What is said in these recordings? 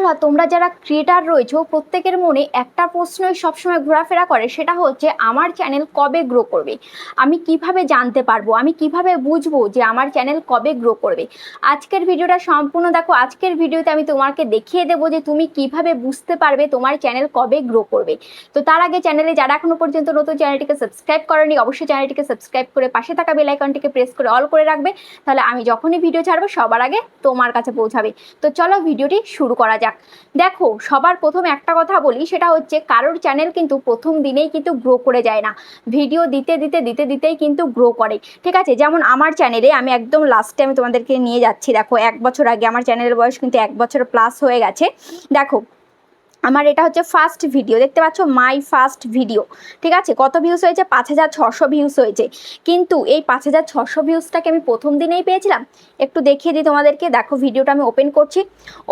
বন্ধুরা, তোমরা যারা ক্রিয়েটার রয়েছো, প্রত্যেকের মনে একটা প্রশ্নই সবসময় ঘোরাফেরা করে, সেটা হচ্ছে, আমার চ্যানেল কবে গ্রো করবে? আমি কীভাবে জানতে পারব? আমি কীভাবে বুঝব যে আমার চ্যানেল কবে গ্রো করবে? আজকের ভিডিওটা সম্পূর্ণ দেখো, আজকের ভিডিওতে আমি তোমাকে দেখিয়ে দেবো যে তুমি কীভাবে বুঝতে পারবে তোমার চ্যানেল কবে গ্রো করবে। তো তার আগে চ্যানেলে যারা এখনও পর্যন্ত নতুন চ্যানেলটিকে সাবস্ক্রাইব করেনি, অবশ্যই চ্যানেলটিকে সাবস্ক্রাইব করে পাশে থাকা বেল আইকনটিকে প্রেস করে অল করে রাখবে। তাহলে আমি যখনই ভিডিও ছাড়বো, সবার আগে তোমার কাছে পৌঁছাবে। তো চলো ভিডিওটি শুরু করা যাক। দেখো সবার প্রথম একটা কথা বলি, সেটা হচ্ছে কারোর চ্যানেল কিন্তু প্রথম দিনেই কিন্তু গ্রো করে যায় না। ভিডিও দিতে দিতে দিতে, দিতেই কিন্তু গ্রো করে। ঠিক আছে? যেমন আমার চ্যানেলে আমি একদম লাস্টে আমি তোমাদেরকে নিয়ে যাচ্ছি। দেখো, এক বছর আগে আমার চ্যানেলের বয়স কিন্তু এক বছর প্লাস হয়ে গেছে। দেখো আমার এটা হচ্ছে ফার্স্ট ভিডিও দেখতে পাচ্ছ? মাই ফার্স্ট ভিডিও ঠিক আছে? কত ভিউজ হয়েছে? পাঁচ হাজার ছশো ভিউজ হয়েছে। কিন্তু এই পাঁচ হাজার ছশো ভিউজটাকে আমি প্রথম দিনেই পেয়েছিলাম। একটু দেখিয়ে দিই তোমাদেরকে। দেখো ভিডিওটা আমি ওপেন করছি।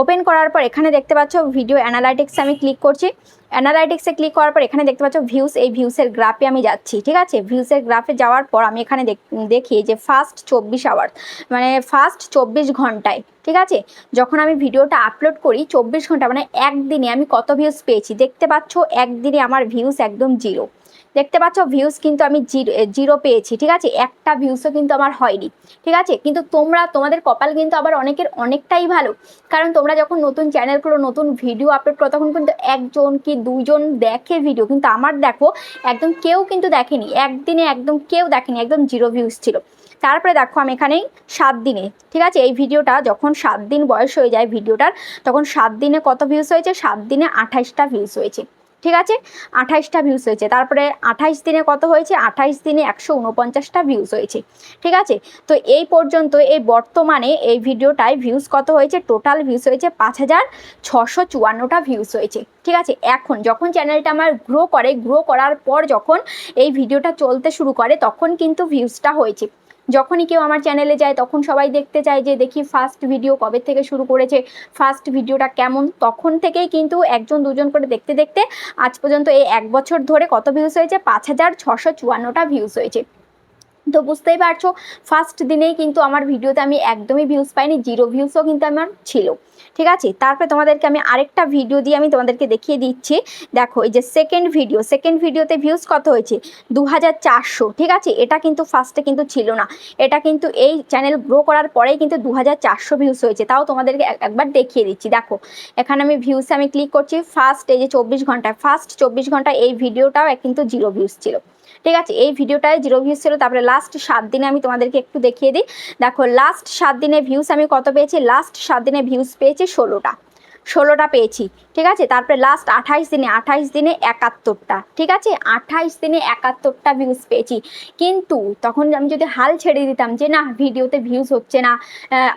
ওপেন করার পর এখানে দেখতে পাচ্ছ ভিডিও অ্যানালাইটিক্সে আমি ক্লিক করছি। অ্যানালাইটিক্সে ক্লিক করার পর এখানে দেখতে পাচ্ছ ভিউস এই ভিউসের গ্রাফে আমি যাচ্ছি, ঠিক আছে? ভিউসের গ্রাফে যাওয়ার পর আমি এখানে দেখি যে ফার্স্ট চব্বিশ আওয়ার মানে ফার্স্ট চব্বিশ ঘন্টায়। ঠিক আছে? যখন আমি ভিডিওটা আপলোড করি, চব্বিশ ঘণ্টা মানে একদিনে আমি কত ভিউজ পেয়েছি? দেখতে পাচ্ছ, একদিনে আমার ভিউস একদম জিরো দেখতে পাচ্ছ ভিউজ কিন্তু আমি জিরো জিরো পেয়েছি, ঠিক আছে? একটা ভিউসও কিন্তু আমার হয়নি, ঠিক আছে? কিন্তু তোমরা, তোমাদের কপাল কিন্তু আবার অনেকের অনেকটাই ভালো। কারণ তোমরা যখন নতুন চ্যানেল করো নতুন ভিডিও আপলোড করো, তখন কিন্তু একজন কি দুজন দেখে ভিডিও কিন্তু আমার দেখো, একদম কেউ কিন্তু দেখেনি। একদিনে একদম কেউ দেখেনি, একদম জিরো ভিউজ ছিল। তারপরে দেখো আমি এখানেই সাত দিনে, ঠিক আছে? এই ভিডিওটা যখন সাত দিন বয়স হয়ে যায় ভিডিওটার, তখন সাত দিনে কত ভিউস হয়েছে? সাত দিনে আঠাইশটা ভিউস হয়েছে, ঠিক আছে? আঠাইশটা ভিউস হয়েছে, তারপরে আঠাইশ দিনে কত হয়েছে? আঠাইশ দিনে একশো উনপঞ্চাশটা ভিউস হয়েছে, ঠিক আছে? তো এই পর্যন্ত, এই বর্তমানে এই ভিডিওটায় ভিউস কত হয়েছে? টোটাল ভিউস হয়েছে পাঁচ হাজার ছশো চুয়ান্নটা ভিউস হয়েছে, ঠিক আছে? এখন যখন চ্যানেলটা আমার গ্রো করে গ্রো করার পর যখন এই ভিডিওটা চলতে শুরু করে, তখন কিন্তু ভিউসটা হয়েছে। যখনই কেউ আমার চ্যানেলে যায়, তখন সবাই দেখতে চায় যে, দেখি ফার্স্ট ভিডিও কবে থেকে শুরু করেছে ফার্স্ট ভিডিওটা কেমন? তখন থেকেই কিন্তু একজন, দুজন করে দেখতে দেখতে আজ পর্যন্ত এই এক বছর ধরে কত ভিউস হয়েছে? পাঁচ হাজার ছশো চুয়ান্নটা ভিউস হয়েছে। তো বুঝতেই পারছ ফার্স্ট দিনেই কিন্তু আমার ভিডিওতে আমি একদমই ভিউজ পাইনি জিরো ভিউসও কিন্তু আমার ছিল। ঠিক আছে? তারপরে তোমাদেরকে আমি আরেকটা ভিডিও দিয়ে আমি তোমাদেরকে দেখিয়ে দিচ্ছি। দেখো, এই যে সেকেন্ড ভিডিও সেকেন্ড ভিডিওতে ভিউজ কত হয়েছে? দু ঠিক আছে? এটা কিন্তু ফার্স্টে কিন্তু ছিল না। এটা কিন্তু এই চ্যানেল গ্রো করার পরেই কিন্তু দু ভিউজ হয়েছে। তাও তোমাদেরকে একবার দেখিয়ে দিচ্ছি। দেখো, এখানে আমি ভিউসে আমি ক্লিক করছি। ফার্স্ট এই যে চব্বিশ ঘন্টায় ফার্স্ট চব্বিশ ঘন্টায় এই ভিডিওটাও কিন্তু জিরো ভিউজ ছিল। ঠিক আছে, এই ভিডিওটায় জিরো ভিউজ ছিল, তারপরে লাস্ট সাত দিনে আমি তোমাদেরকে একটু দেখিয়ে দিই। দেখো লাস্ট সাত দিনে ভিউস আমি কত পেয়েছি? লাস্ট সাত দিনে ভিউজ পেয়েছি ষোলোটা। ষোলোটা পেয়েছি, ঠিক আছে? তারপরে লাস্ট আঠাইশ দিনে আঠাইশ দিনে একাত্তরটা, ঠিক আছে? আঠাইশ দিনে একাত্তরটা ভিউজ পেয়েছি। কিন্তু তখন আমি যদি হাল ছেড়ে দিতাম যে না, ভিডিওতে ভিউজ হচ্ছে না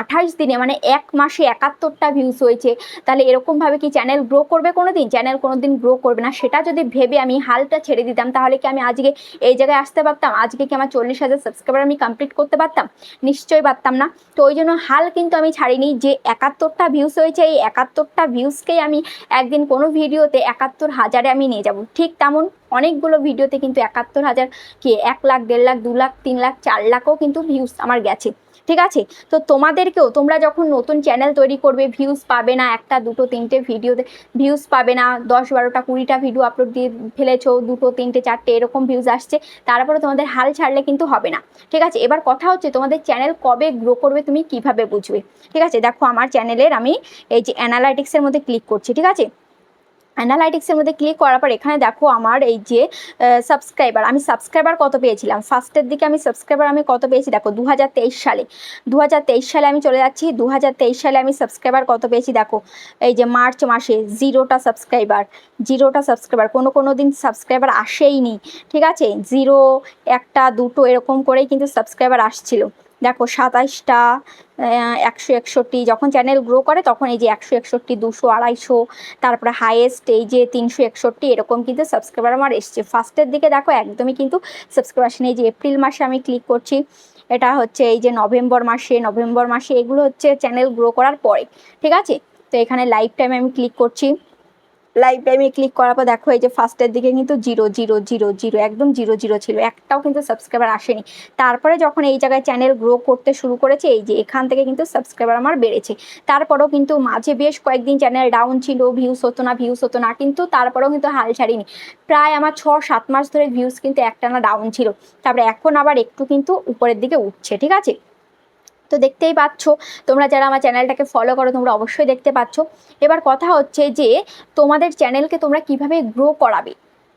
আঠাইশ দিনে মানে এক মাসে একাত্তরটা ভিউজ হয়েছে, তাহলে এরকমভাবে কি চ্যানেল গ্রো করবে কোনো দিন চ্যানেল কোনো দিন গ্রো করবে না। সেটা যদি ভেবে আমি হালটা ছেড়ে দিতাম, তাহলে কি আমি আজকে এই জায়গায় আসতে পারতাম? আজকে কি আমার চল্লিশ হাজার সাবস্ক্রাইবার আমি কমপ্লিট করতে পারতাম? নিশ্চয়ই পারতাম না। তো ওই জন্য হাল কিন্তু আমি ছাড়িনি যে একাত্তরটা ভিউজ হয়েছে, এই একাত্তরটা ভিউজকেই আমি একদিন কোনো ভিডিওতে একাত্তর হাজারে আমি নিয়ে যাব। ঠিক তেমন অনেকগুলো ভিডিওতে কিন্তু একাত্তর হাজার কি এক লাখ, দেড় লাখ, দু লাখ, তিন লাখ, চার লাখও কিন্তু ভিউজ আমার গেছে। ঠিক আছে? তো তোমাদেরকেও, তোমরা যখন নতুন চ্যানেল তৈরি করবে ভিউজ পাবে না একটা, দুটো, তিনটে ভিডিওতে ভিউজ পাবে না, দশ, বারোটা, কুড়িটা ভিডিও আপলোড দিয়ে ফেলেছো, দুটো, তিনটে, চারটে, এরকম ভিউজ আসছে, তারপরে তোমাদের হাল ছাড়লে কিন্তু হবে না। ঠিক আছে? এবার কথা হচ্ছে, তোমাদের চ্যানেল কবে গ্রো করবে, তুমি কীভাবে বুঝবে? ঠিক আছে? দেখো, আমার চ্যানেলের আমি এই যে অ্যানালাইটিক্সের মধ্যে ক্লিক করছি, ঠিক আছে? অ্যানালাইটিক্সের মধ্যে ক্লিক করার পর এখানে দেখো আমার এই যে সাবস্ক্রাইবার আমি সাবস্ক্রাইবার কত পেয়েছিলাম? ফার্স্টের দিকে আমি সাবস্ক্রাইবার আমি কত পেয়েছি? দেখো দু হাজার তেইশ সালে। দু হাজার তেইশ সালে আমি চলে যাচ্ছি। দু হাজার তেইশ সালে আমি সাবস্ক্রাইবার কত পেয়েছি? দেখো, এই যে মার্চ মাসে জিরোটা সাবস্ক্রাইবার জিরোটা সাবস্ক্রাইবার কোনো কোনো দিন সাবস্ক্রাইবার আসেই নি ঠিক আছে? জিরো একটা, দুটো, এরকম করেই কিন্তু সাবস্ক্রাইবার আসছিল। দেখো সাতাইশটা একশো একষট্টি যখন চ্যানেল গ্রো করে তখন এই যে একশো একষট্টি, দুশো, আড়াইশো, তারপরে হাইয়েস্ট এই যে তিনশো একষট্টি, এরকম কিন্তু সাবস্ক্রাইবার আমার এসছে। ফার্স্টের দিকে দেখো একদমই কিন্তু সাবস্ক্রাইবার এই যে এপ্রিল মাসে আমি ক্লিক করছি, এটা হচ্ছে এই যে নভেম্বর মাসে নভেম্বর মাসে এগুলো হচ্ছে চ্যানেল গ্রো করার পরে, ঠিক আছে? তো এখানে লাইফ টাইম আমি ক্লিক করছি। লাইভ টাইমে ক্লিক করার পর দেখো, এই যে ফার্স্টের দিকে কিন্তু জিরো জিরো জিরো জিরো একদম জিরো জিরো ছিল। একটাও কিন্তু সাবস্ক্রাইবার আসেনি। তারপরে যখন এই জায়গায় চ্যানেল গ্রো করতে শুরু করেছে, এই যে এখান থেকে কিন্তু সাবস্ক্রাইবার আমার বেড়েছে। তারপরেও কিন্তু মাঝে বেশ কয়েকদিন চ্যানেল ডাউন ছিল ভিউস হতো না ভিউস হতো না, কিন্তু তারপরেও কিন্তু হাল ছাড়িনি। প্রায় আমার ছ সাত মাস ধরে ভিউস কিন্তু একটানা ডাউন ছিল। তারপরে এখন আবার একটু কিন্তু উপরের দিকে উঠছে, ঠিক আছে? তো দেখতেই পাচ্ছ, তোমরা যারা আমার চ্যানেলটাকে ফলো করো, তোমরা অবশ্যই দেখতে পাচ্ছ। এবার কথা হচ্ছে যে, তোমাদের চ্যানেলকে তোমরা কীভাবে গ্রো করাবে?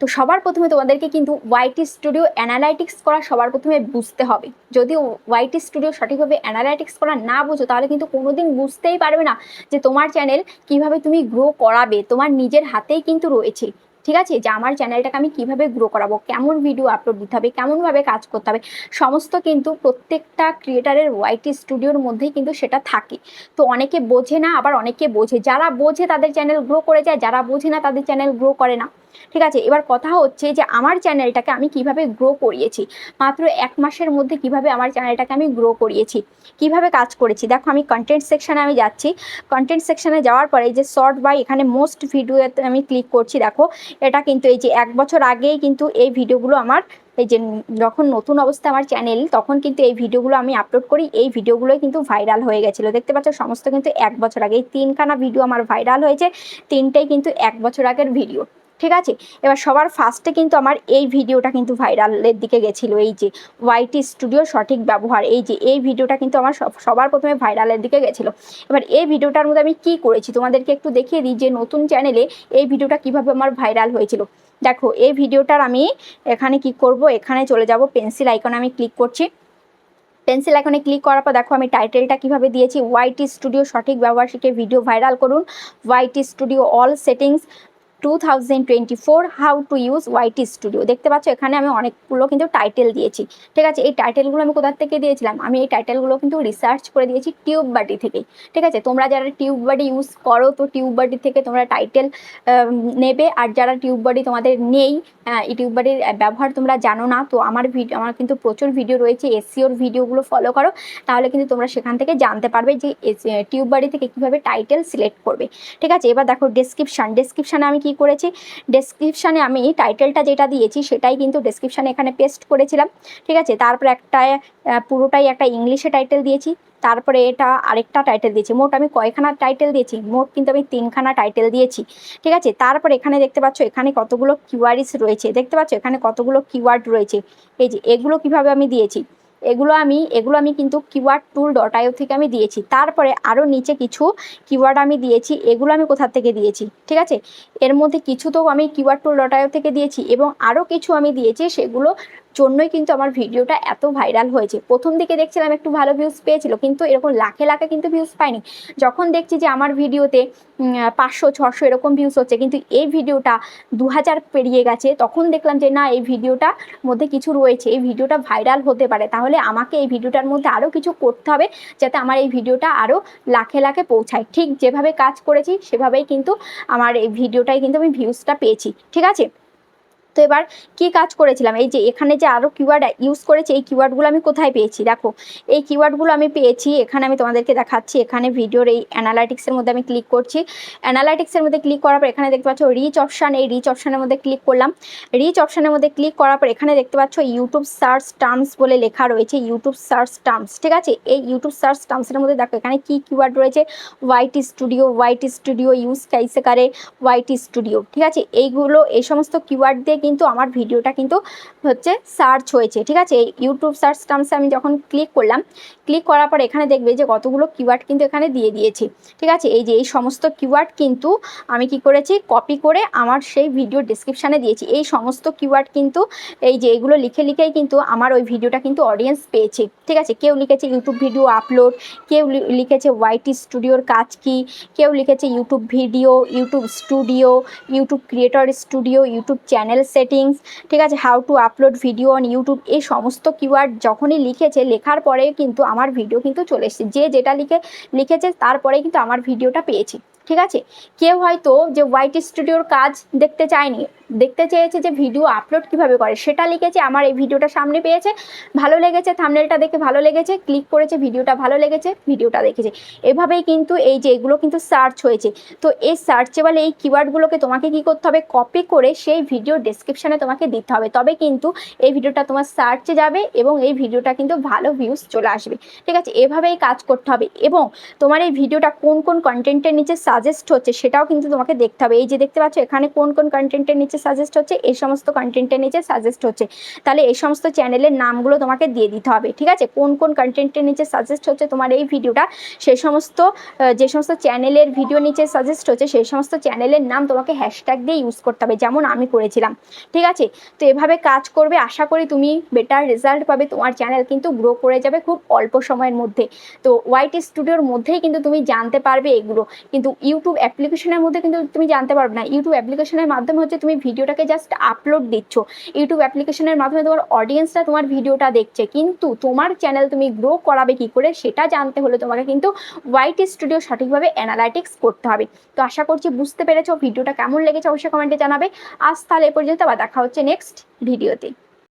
তো সবার প্রথমে তোমাদেরকে কিন্তু ওয়াইটি স্টুডিও অ্যানালাইটিক্স করা সবার প্রথমে বুঝতে হবে। যদি ওয়াইটি স্টুডিও সঠিকভাবে অ্যানালাইটিক্স করা না বুঝো, তাহলে কিন্তু কোনোদিন বুঝতেই পারবে না যে তোমার চ্যানেল কীভাবে তুমি গ্রো করাবে। তোমার নিজের হাতেই কিন্তু রয়েছে। ঠিক আছে? যে আমার চ্যানেলটাকে আমি কীভাবে গ্রো করাবো, কেমন ভিডিও আপলোড দিতে হবে, কেমনভাবে কাজ করতে হবে, সমস্ত কিন্তু প্রত্যেকটা ক্রিয়েটারের ওয়াইটি স্টুডিওর মধ্যেই কিন্তু সেটা থাকে। তো অনেকে বোঝে না, আবার অনেকে বোঝে। যারা বোঝে তাদের চ্যানেল গ্রো করে যায়, যারা বোঝে না তাদের চ্যানেল গ্রো করে না। ঠিক আছে? এবার কথা হচ্ছে যে আমার চ্যানেলটাকে আমি কীভাবে গ্রো করিয়েছি? মাত্র এক মাসের মধ্যে কীভাবে আমার চ্যানেলটাকে আমি গ্রো করিয়েছি? কীভাবে কাজ করেছি? দেখো, আমি কন্টেন্ট সেকশানে আমি যাচ্ছি। কন্টেন্ট সেকশানে যাওয়ার পরে যে শর্ট বাই এখানে মোস্ট ভিডিওতে আমি ক্লিক করছি, দেখো। এটা কিন্তু এই যে এক বছর আগেই কিন্তু এই ভিডিওগুলো আমার, এই যে যখন নতুন অবস্থা আমার চ্যানেল তখন কিন্তু এই ভিডিওগুলো আমি আপলোড করি, এই ভিডিওগুলোই কিন্তু ভাইরাল হয়ে গেছিল। দেখতে পাচ্ছ, সমস্ত কিন্তু এক বছর আগে এই তিনখানা ভিডিও আমার ভাইরাল হয়েছে, তিনটেই কিন্তু এক বছর আগের ভিডিও ঠিক আছে? এবার সবার ফার্স্টে কিন্তু আমার এই ভিডিওটা কিন্তু ভাইরালের দিকে গেছিল, এই যে ওয়াইটি স্টুডিও সঠিক ব্যবহার, এই যে এই ভিডিওটা কিন্তু আমার সবার প্রথমে ভাইরালের দিকে গেছিল। এবার এই ভিডিওটার মধ্যে আমি কি করেছি তোমাদেরকে একটু দেখিয়ে দিই যে নতুন চ্যানেলে এই ভিডিওটা কীভাবে আমার ভাইরাল হয়েছিল। দেখো, এই ভিডিওটার আমি এখানে কি করব? এখানে চলে যাব পেন্সিল আইকনে আমি ক্লিক করছি। পেন্সিল আইকনে ক্লিক করার পর দেখো আমি টাইটেলটা কীভাবে দিয়েছি? ওয়াইটি স্টুডিও সঠিক ব্যবহার শিখে ভিডিও ভাইরাল করুন। YT studio all settings two thousand twenty four how to use YT studio দেখতে পাচ্ছ, এখানে আমি অনেকগুলো কিন্তু টাইটেল দিয়েছি। ঠিক আছে, এই টাইটেলগুলো আমি কোথা থেকে দিয়েছিলাম? আমি এই টাইটেলগুলো কিন্তু রিসার্চ করে দিয়েছি টিউব বাটি থেকেই ঠিক আছে, তোমরা যারা টিউব বাটি ইউজ করো, তো টিউব বাটি থেকে তোমরা টাইটেল নেবে। আর যারা টিউব বাটি তোমাদের নেই এই টিউব বাটির ব্যবহার তোমরা জানো না, তো আমার ভিডিও আমার কিন্তু প্রচুর ভিডিও রয়েছে এসিওর ভিডিওগুলো ফলো করো। তাহলে কিন্তু তোমরা সেখান থেকে জানতে পারবে যে টিউব বাটি থেকে কীভাবে টাইটেল সিলেক্ট করবে। ঠিক আছে, এবার দেখো ডেসক্রিপশান ডেসক্রিপশানে আমি কি করেছি। ডেসক্রিপশানে আমি টাইটেলটা যেটা দিয়েছি সেটাই কিন্তু ডেসক্রিপশানে এখানে পেস্ট করেছিলাম। ঠিক আছে? তারপরে একটা পুরোটাই একটা ইংলিশে টাইটেল দিয়েছি। তারপরে এটা আরেকটা টাইটেল দিয়েছি। মোট আমি কয়খানা টাইটেল দিয়েছি? মোট কিন্তু আমি তিনখানা টাইটেল দিয়েছি। ঠিক আছে? তারপর এখানে দেখতে পাচ্ছ, এখানে কতগুলো কিওয়ারিস রয়েছে। দেখতে পাচ্ছ, এখানে কতগুলো কিওয়ার্ড রয়েছে। এই যে, এগুলো কীভাবে আমি দিয়েছি? এগুলো আমি এগুলো আমি কিন্তু কিওয়ার্ড টুল ডট আইও থেকে আমি দিয়েছি। তারপরে আরও নিচে কিছু কিওয়ার্ড আমি দিয়েছি, এগুলো আমি কোথার থেকে দিয়েছি? ঠিক আছে? এর মধ্যে কিছু তো আমি কিওয়ার্ড টুল ডট আইও থেকে দিয়েছি এবং আরও কিছু আমি দিয়েছি, সেগুলো জন্যই কিন্তু আমার ভিডিওটা এত ভাইরাল হয়েছে। প্রথম দিকে দেখছিলাম একটু ভালো ভিউজ পেয়েছিল, কিন্তু এরকম লাখে লাখে কিন্তু ভিউজ পাইনি। যখন দেখছি যে আমার ভিডিওতে পাঁচশো, ছশো এরকম ভিউজ হচ্ছে, কিন্তু এই ভিডিওটা দু হাজার পেরিয়ে গেছে, তখন দেখলাম যে না, এই ভিডিওটার মধ্যে কিছু রয়েছে, এই ভিডিওটা ভাইরাল হতে পারে। তাহলে আমাকে এই ভিডিওটার মধ্যে আরও কিছু করতে হবে, যাতে আমার এই ভিডিওটা আরও লাখে লাখে পৌঁছায়। ঠিক যেভাবে কাজ করেছি, সেভাবেই কিন্তু আমার এই ভিডিওটাই কিন্তু আমি ভিউজটা পেয়েছি। ঠিক আছে? তো এবার কি কাজ করেছিলাম? এই যে এখানে যে আরও কিওয়ার্ড ইউজ করেছে, এই কিওয়ার্ডগুলো আমি কোথায় পেয়েছি? দেখো, এই কিওয়ার্ডগুলো আমি পেয়েছি, এখানে আমি তোমাদেরকে দেখাচ্ছি, এখানে ভিডিওর এই অ্যানালাইটিক্সের মধ্যে আমি ক্লিক করছি। অ্যানালাইটিক্সের মধ্যে ক্লিক করার পর এখানে দেখতে পাচ্ছ রিচ অপশান এই রিচ অপশানের মধ্যে ক্লিক করলাম। রিচ অপশানের মধ্যে ক্লিক করার পর এখানে দেখতে পাচ্ছ ইউটিউব সার্চ টার্মস বলে লেখা রয়েছে ইউটিউব সার্চ টার্মস ঠিক আছে? এই ইউটিউব সার্চ টার্মসের মধ্যে দেখো, এখানে কি কিওয়ার্ড রয়েছে? YT studio YT studio use কাইসে কারে ওয়াইটি স্টুডিও ঠিক আছে? এইগুলো, এই সমস্ত কিওয়ার্ড দিয়ে কিন্তু আমার ভিডিওটা কিন্তু হচ্ছে সার্চ হয়েছে, ঠিক আছে? ইউটিউব সার্চ টার্মসে আমি যখন ক্লিক করলাম ক্লিক করার পর এখানে দেখবে যে কতগুলো কিওয়ার্ড কিন্তু এখানে দিয়ে দিয়েছি, ঠিক আছে? এই যে এই সমস্ত কিওয়ার্ড কিন্তু আমি কি করেছি কপি করে আমার সেই ভিডিও ডিসক্রিপশানে দিয়েছি। এই সমস্ত কিওয়ার্ড কিন্তু, এই যে এগুলো লিখে লিখেই কিন্তু আমার ওই ভিডিওটা কিন্তু অডিয়েন্স পেয়েছে, ঠিক আছে? কেউ লিখেছে ইউটিউব ভিডিও আপলোড কেউ লিখেছে ওয়াইটি স্টুডিওর কাজ কি, কেউ লিখেছে YouTube video YouTube studio YouTube creator studio YouTube channel settings ঠিক আছে how to upload video on YouTube এই সমস্ত কিওয়ার্ড যখনই লিখেছে, লেখার পরে কিন্তু আমার ভিডিও কিন্তু চলে এসেছে। যে যেটা লিখে, লিখেছে তারপরে কিন্তু আমার ভিডিওটা পেয়েছি। ঠিক আছে? কেউ হয়তো যে হোয়াইট স্টুডিওর কাজ দেখতে চায়নি, দেখতে চেয়েছে যে ভিডিও আপলোড কীভাবে করে, সেটা লিখেছে, আমার এই ভিডিওটা সামনে পেয়েছে, ভালো লেগেছে থামনেলটা দেখে ভালো লেগেছে ক্লিক করেছে ভিডিওটা ভালো লেগেছে ভিডিওটা দেখেছে। এভাবেই কিন্তু এই যে এগুলো কিন্তু সার্চ হয়েছে। তো এই সার্চেবল এই কিওয়ার্ডগুলোকে তোমাকে কি করতে হবে? কপি করে সেই ভিডিও ডেসক্রিপশনে তোমাকে দিতে হবে। তবে কিন্তু এই ভিডিওটা তোমার সার্চে যাবে এবং এই ভিডিওটা কিন্তু ভালো ভিউজ চলে আসবে। ঠিক আছে? এভাবেই কাজ করতে হবে। এবং তোমার এই ভিডিওটা কোন কোন কন্টেন্টের নিচে সাজেস্ট হচ্ছে, সেটাও কিন্তু তোমাকে দেখতে হবে। এই যে দেখতে পাচ্ছ, এখানে কোন কোন কন্টেন্টের নিচে সাজেস্ট হচ্ছে, এই সমস্ত কন্টেন্টের নিচে সাজেস্ট হচ্ছে। তাহলে এই সমস্ত চ্যানেলের নামগুলো তোমাকে দিয়ে দিতে হবে, ঠিক আছে? কোন কোন কন্টেন্টের নিচে সাজেস্ট হচ্ছে তোমার এই ভিডিওটা সেই সমস্ত যে সমস্ত চ্যানেলের ভিডিও নিচে সাজেস্ট হচ্ছে, সেই সমস্ত চ্যানেলের নাম তোমাকে হ্যাশট্যাগ দিয়ে ইউজ করতে হবে, যেমন আমি করেছিলাম, ঠিক আছে? তো এভাবে কাজ করবে, আশা করি তুমি বেটার রেজাল্ট পাবে, তোমার চ্যানেল কিন্তু গ্রো করে যাবে খুব অল্প সময়ের মধ্যে। তো ওয়াইট স্টুডিওর মধ্যেই কিন্তু তুমি জানতে পারবে এগুলো। কিন্তু ইউটিউব অ্যাপ্লিকেশনের মধ্যে কিন্তু তুমি জানতে পারবে না। ইউটিউব অ্যাপ্লিকেশনের মাধ্যমে হচ্ছে তুমি ভিডিওটাকে জাস্ট আপলোড দিচ্ছ। ইউটিউব অ্যাপ্লিকেশনের মাধ্যমে তোমার অডিয়েন্সরা তোমার ভিডিওটা দেখছে। কিন্তু তোমার চ্যানেল তুমি গ্রো করাবে কি করে সেটা জানতে হলে তোমাকে কিন্তু হোয়াইট স্টুডিও সঠিকভাবে অ্যানালাইটিক্স করতে হবে। তো আশা করছি বুঝতে পেরেছ ভিডিওটা কেমন লেগেছে, অবশ্যই কমেন্টে জানাবে। আজ তাহলে এ পর্যন্ত আবার দেখা হচ্ছে নেক্সট ভিডিওতে